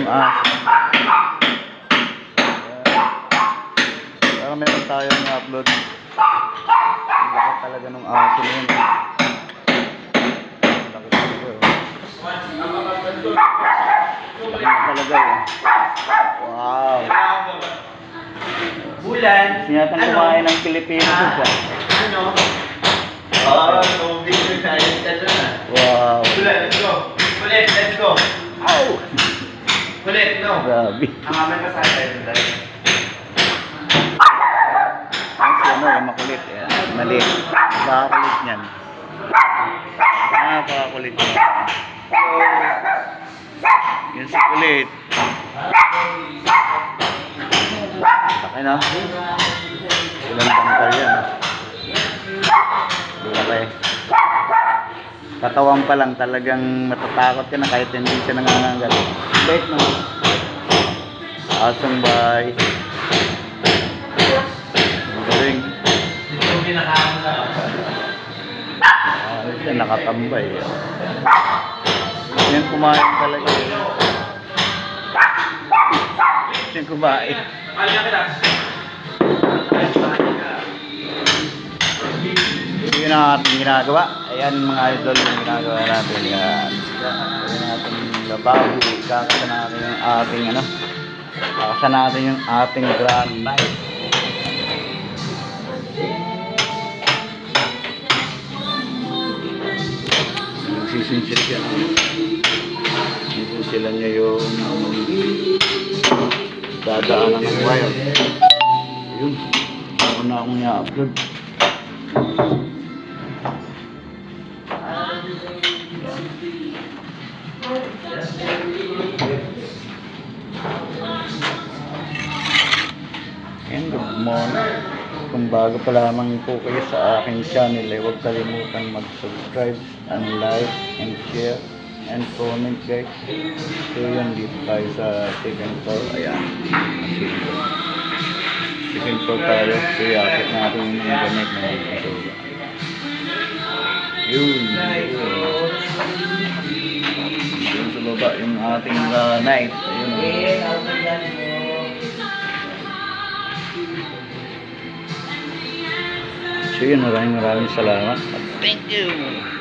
yung aso. Parang meron tayong upload. Ang laki talaga ng aso na yun. Ang laki talaga. oh. Laki na talaga eh. Wow. Bulan. Gusto yata kumain ng Pilipino food ah. Ano? Kulit, no. Grabe. Ang amin pa sa atin. Ang ano, yung makulit. Eh, maliit. Napakakulit niyan. Napakakulit niyan. Yun si kulit. Laki na. Katawan pa lang talagang matatakot ka na kahit hindi siya nangangagal. Bait no. Asong bay. Ang galing. Yung pinakaano sa Ah, siya nakatambay. Yan kumain talaga. Yan kumain. Ito yun ang ating ginagawa. Ayan mga idol yung ginagawa natin. Yan. Ayan natin yung lababo. Kakasa natin yung ating ano. Kakasa natin yung ating grand night. Nagsisinsil yan. Sisinsilan niya yung dadaanan ng wire. Ayun. Ako na akong i-upload. And good morning. Kung bago pa lamang po kayo sa aking channel, eh, huwag kalimutan mag-subscribe and like and share and comment guys. So yun, dito tayo sa second floor. Ayan. Second floor tayo. So yakit natin yung gamit na dito. Yun. Yun sa baba yung ating uh, night. Ayun. So yun, maraming maraming salamat. Thank you.